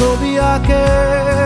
ছবি আঁকে।